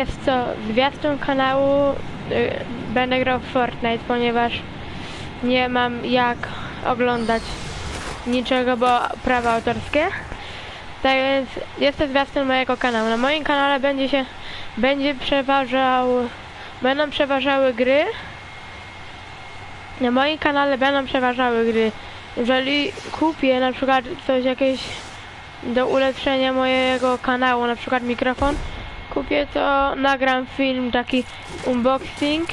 Jest to zwiastun kanału. y, Będę grał w Fortnite, ponieważ nie mam jak oglądać niczego, bo prawa autorskie. Tak więc jest to zwiastun mojego kanału. Na moim kanale będzie się będzie przeważał będą przeważały gry. Na moim kanale będą przeważały gry. Jeżeli kupię na przykład coś jakieś do ulepszenia mojego kanału, na przykład mikrofon, kupię to, nagram film taki unboxing.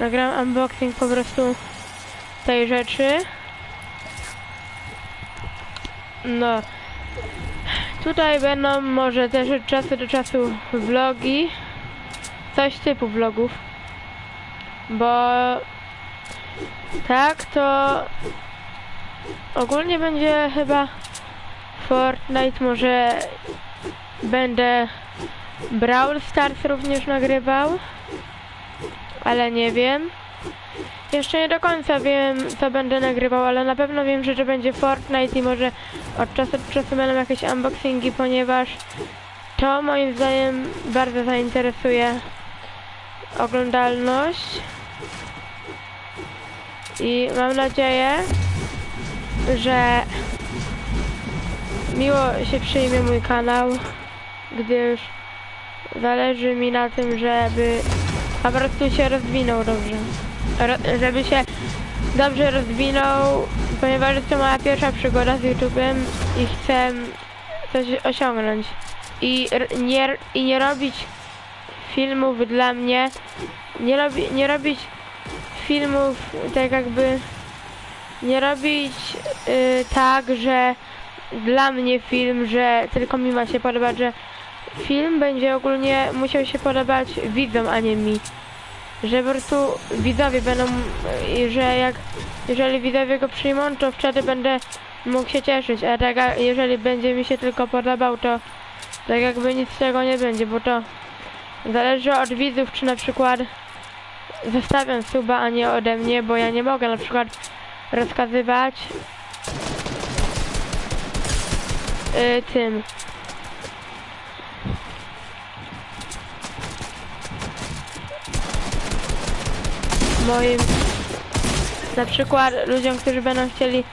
Nagram unboxing po prostu tej rzeczy. No. Tutaj będą może też od czasu do czasu vlogi. Coś typu vlogów. Bo tak to ogólnie będzie chyba Fortnite może będę Brawl Stars również nagrywał, ale nie wiem. Jeszcze nie do końca wiem, co będę nagrywał, ale na pewno wiem, że to będzie Fortnite i może od czasu do czasu będą jakieś unboxingi, ponieważ to moim zdaniem bardzo zainteresuje oglądalność. I mam nadzieję, że miło się przyjmie mój kanał, gdyż zależy mi na tym, żeby po prostu się rozwinął dobrze. Ro żeby się dobrze rozwinął, ponieważ jest to moja pierwsza przygoda z YouTube'em i chcę coś osiągnąć. I nie, i nie robić filmów dla mnie, nie, robi, nie robić filmów tak jakby, nie robić y, tak, że dla mnie film, że tylko mi ma się podobać, że film będzie ogólnie musiał się podobać widzom, a nie mi. Że po prostu widzowie będą, że jak, jeżeli widzowie go przyjmą, to wtedy będę mógł się cieszyć, a tak jak- jeżeli będzie mi się tylko podobał, to tak jakby nic z tego nie będzie, bo to zależy od widzów, czy na przykład zostawiam suba, a nie ode mnie, bo ja nie mogę na przykład rozkazywać y, tym. Moim na przykład ludziom, którzy będą chcieli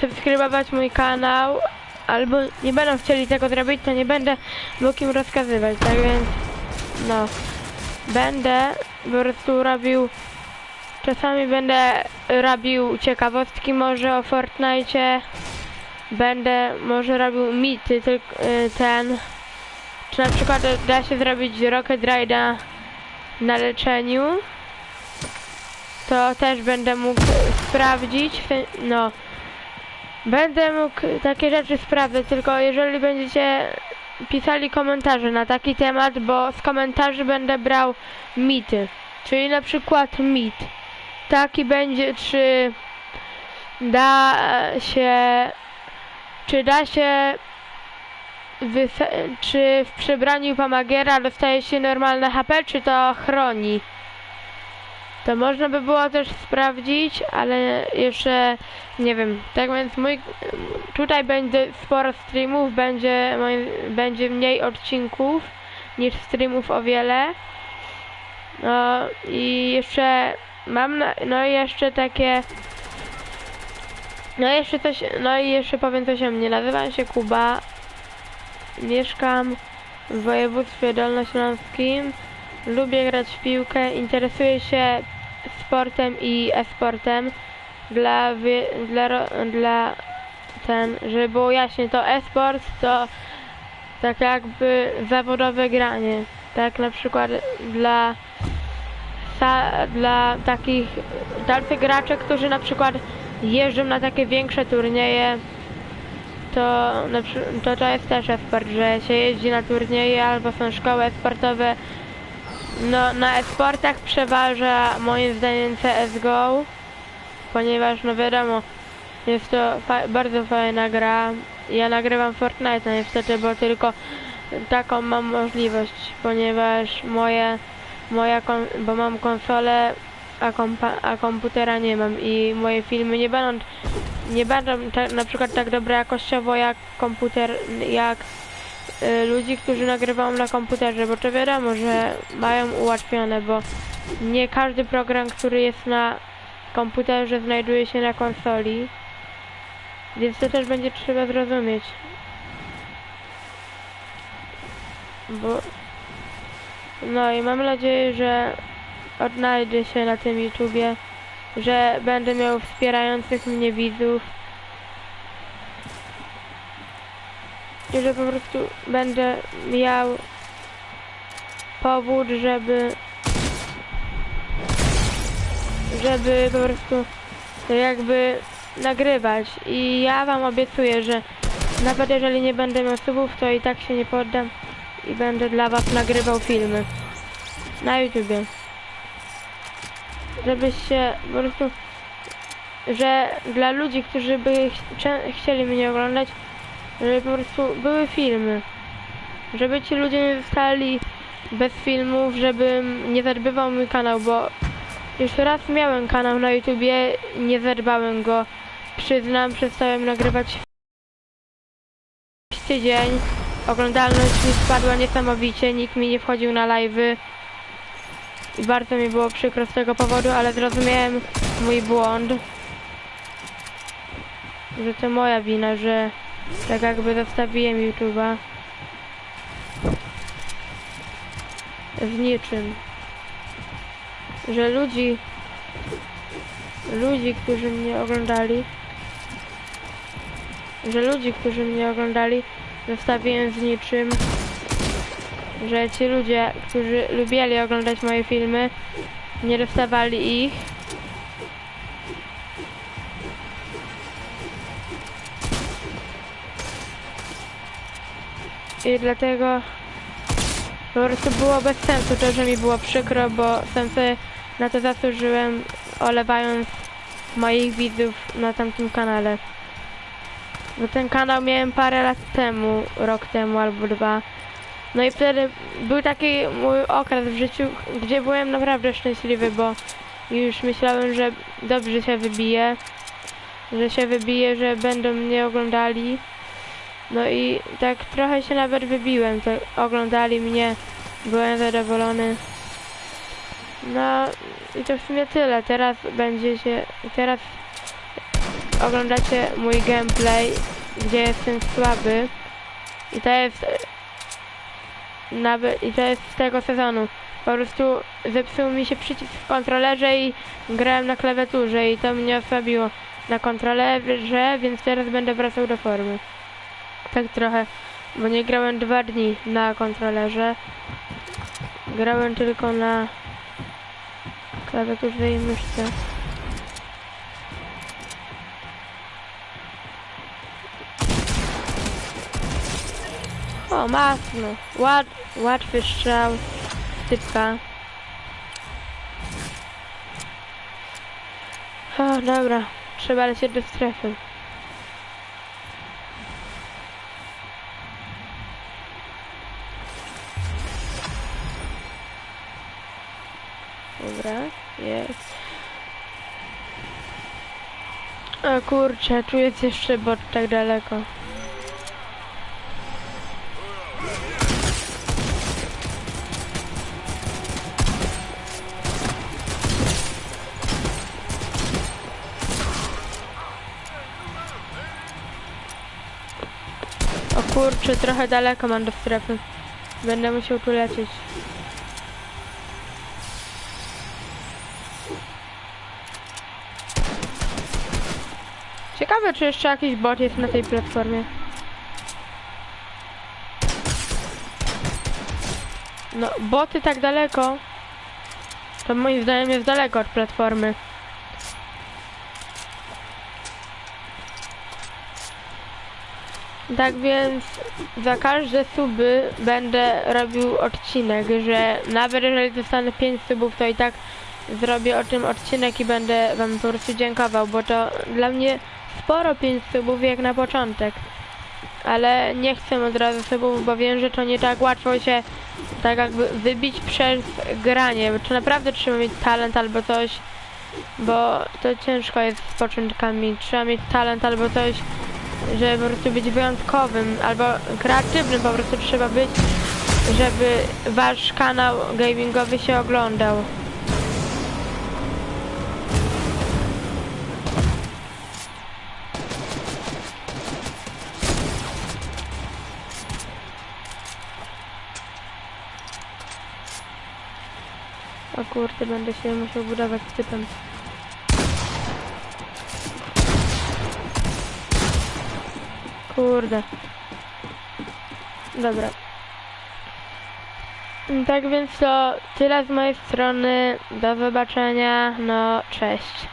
subskrybować mój kanał albo nie będą chcieli tego zrobić, to nie będę mógł im rozkazywać, tak więc no będę po prostu robił czasami będę robił ciekawostki może o Fortnite będę może robił mity, tylko y, ten. Czy na przykład da się zrobić Rocket Ride'a na leczeniu? To też będę mógł sprawdzić. No. Będę mógł takie rzeczy sprawdzać, tylko jeżeli będziecie pisali komentarze na taki temat, bo z komentarzy będę brał mity. Czyli na przykład mit. Taki będzie, czy da się czy da się czy w przebraniu Pamagiera dostaje się normalne HP, czy to chroni? To można by było też sprawdzić, ale jeszcze nie wiem. Tak więc mój tutaj będzie sporo streamów, będzie będzie mniej odcinków niż streamów o wiele. No i jeszcze mam na, no i jeszcze takie no jeszcze coś, no i jeszcze powiem coś o mnie. Nazywam się Kuba. Mieszkam w województwie dolnośląskim. Lubię grać w piłkę. Interesuję się sportem i e-sportem. Dla, dla, dla ten, żeby było jaśnie, to e-sport to tak jakby zawodowe granie. Tak na przykład dla dla takich tacy graczy, którzy na przykład jeżdżą na takie większe turnieje, to, to to jest też e-sport, że się jeździ na turnieje albo są szkoły sportowe. No, na e-sportach przeważa moim zdaniem CSGO, ponieważ no wiadomo, jest to fa- bardzo fajna gra. Ja nagrywam Fortnite no niestety, bo tylko taką mam możliwość, ponieważ moje, moja, bo mam konsolę a, a komputera nie mam i moje filmy nie będą nie będą tak, na przykład tak dobre jakościowo jak komputer, jak ludzi, którzy nagrywają na komputerze, bo to wiadomo, że mają ułatwione, bo nie każdy program, który jest na komputerze znajduje się na konsoli. Więc to też będzie trzeba zrozumieć. Bo... No i mam nadzieję, że odnajdę się na tym YouTubie, że będę miał wspierających mnie widzów i że po prostu będę miał powód, żeby żeby po prostu jakby nagrywać i ja wam obiecuję, że nawet jeżeli nie będę miał subów, to i tak się nie poddam i będę dla was nagrywał filmy na YouTubie. Żebyście po prostu, że dla ludzi, którzy by chcia- chcieli mnie oglądać, żeby po prostu były filmy. Żeby ci ludzie nie zostali bez filmów, żebym nie zadbywał mój kanał, bo już raz miałem kanał na YouTubie, nie zadbałem go. Przyznam, przestałem nagrywać tydzień. Oglądalność mi spadła niesamowicie, nikt mi nie wchodził na live'y. I bardzo mi było przykro z tego powodu, ale zrozumiałem mój błąd. Że to moja wina, że tak jakby zostawiłem YouTube'a. Z niczym. Że ludzi, ludzi, którzy mnie oglądali, że ludzi, którzy mnie oglądali, zostawiłem z niczym. Że ci ludzie, którzy lubili oglądać moje filmy, nie dostawali ich. I dlatego po prostu było bez sensu to, że mi było przykro, bo sam sobie na to zasłużyłem, olewając moich widzów na tamtym kanale. Bo ten kanał miałem parę lat temu, rok temu albo dwa. No i wtedy był taki mój okres w życiu, gdzie byłem naprawdę szczęśliwy, bo już myślałem, że dobrze się wybije, że się wybije, że będą mnie oglądali. No i tak trochę się nawet wybiłem, to oglądali mnie, byłem zadowolony. No i to w sumie tyle. Teraz będzie się, teraz oglądacie mój gameplay, gdzie jestem słaby. I to jest nawet, i to jest z tego sezonu. Po prostu zepsuł mi się przycisk w kontrolerze i grałem na klawiaturze i to mnie osłabiło na kontrolerze, więc teraz będę wracał do formy. Tak trochę, bo nie grałem dwa dni na kontrolerze. Grałem tylko na klawiaturze i myszce. O, masno. Łat, łatwy strzał. Typka. O, dobra. Trzeba lecieć do strefy. Kurczę, tu jest jeszcze bot tak daleko. O kurczę, trochę daleko mam do strefy. Będę musiał tu lecieć. Ciekawe, czy jeszcze jakiś bot jest na tej platformie. No, boty tak daleko. To moim zdaniem jest daleko od platformy. Tak więc za każde suby będę robił odcinek, że nawet jeżeli dostanę 5 subów, to i tak zrobię o tym odcinek i będę wam po prostu dziękował, bo to dla mnie sporo 5 subów jak na początek. Ale nie chcę od razu subów, bo wiem, że to nie tak łatwo się tak jakby wybić przez granie, to naprawdę trzeba mieć talent albo coś, bo to ciężko jest z początkami. Trzeba mieć talent albo coś, żeby po prostu być wyjątkowym albo kreatywnym po prostu trzeba być, żeby wasz kanał gamingowy się oglądał. Kurde, będę się musiał budować z typem. Kurde. Dobra. Tak więc to tyle z mojej strony. Do zobaczenia. No, cześć.